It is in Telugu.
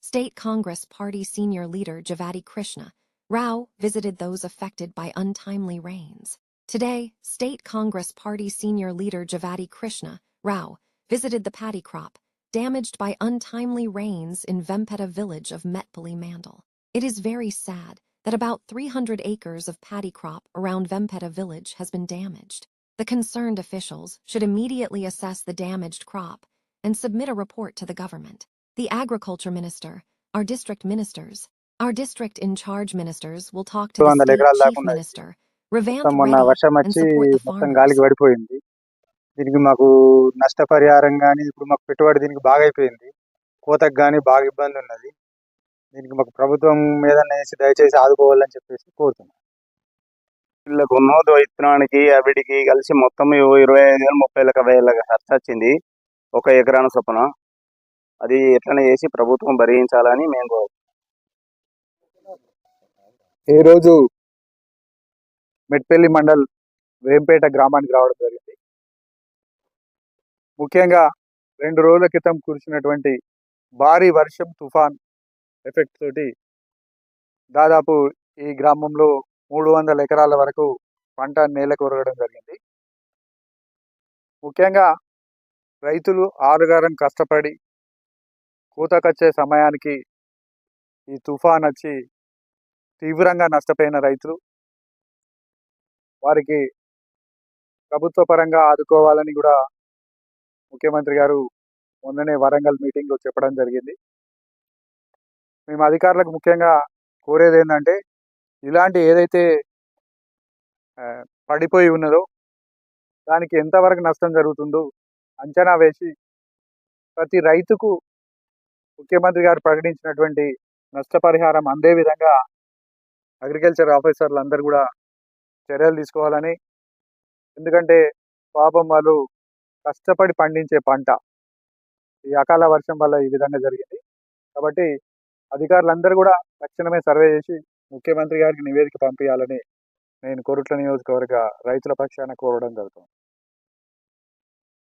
State Congress Party senior leader Javadi Krishna Rao visited those affected by untimely rains. Today, State Congress Party senior leader Javadi Krishna Rao visited the paddy crop damaged by untimely rains in Vempeta village of Metpally Mandal. It is very sad that about 300 acres of paddy crop around Vempeta village has been damaged. The concerned officials should immediately assess the damaged crop and submit a report to the government. The agriculture minister, our district ministers, our district in charge ministers will talk to the state chief minister, వర్షం and వచ్చి support the మొత్తం farmers. గాలికి పడిపోయింది. దీనికి మాకు నష్టపరిహారం కానీ ఇప్పుడు మాకు పెట్టుబడి దీనికి బాగా అయిపోయింది. కోతకు కానీ బాగా ఇబ్బంది ఉన్నది. దీనికి మాకు ప్రభుత్వం మీద దయచేసి ఆదుకోవాలని చెప్పేసి కోరుతున్నాం. వీళ్ళకు ఉన్నోదో విత్తనానికి అవిడికి కలిసి మొత్తం ఇరవై ఐదు వేలు ముప్పై లక్ష వేల ఖర్చు వచ్చింది. ఒక ఎకరాన చొప్పున. అది ఎట్లనే చేసి ప్రభుత్వం భరించాలని మేము ఈరోజు మెట్పల్లి మండల్ వేంపేట గ్రామానికి రావడం జరిగింది. ముఖ్యంగా రెండు రోజుల క్రితం కురిసినటువంటి భారీ వర్షం తుఫాన్ ఎఫెక్ట్ తోటి దాదాపు ఈ గ్రామంలో మూడు వందల ఎకరాల వరకు పంట నేల కొరగడం జరిగింది. ముఖ్యంగా రైతులు ఆరుగారం కష్టపడి కూతకొచ్చే సమయానికి ఈ తుఫాన్ వచ్చి తీవ్రంగా నష్టపోయిన రైతులు. వారికి ప్రభుత్వ పరంగా ఆదుకోవాలని కూడా ముఖ్యమంత్రి గారు మొన్ననే వరంగల్ మీటింగ్లో చెప్పడం జరిగింది. మేము అధికారులకు ముఖ్యంగా కోరేది ఏంటంటే ఇలాంటి ఏదైతే పడిపోయి ఉన్నదో దానికి ఎంతవరకు నష్టం జరుగుతుందో అంచనా వేసి ప్రతి రైతుకు ముఖ్యమంత్రి గారు ప్రకటించినటువంటి నష్టపరిహారం అందే విధంగా అగ్రికల్చర్ ఆఫీసర్లు అందరూ కూడా చర్యలు తీసుకోవాలని. ఎందుకంటే పాపం వాళ్ళు కష్టపడి పండించే పంట. ఈ అకాల వర్షం వల్ల ఈ విధంగా జరిగింది. కాబట్టి అధికారులందరూ కూడా తక్షణమే సర్వే చేసి ముఖ్యమంత్రి గారికి నివేదిక పంపించాలని నేను కోరుట్ల నియోజకవర్గ రైతుల పక్షాన కోరడం జరుగుతుంది.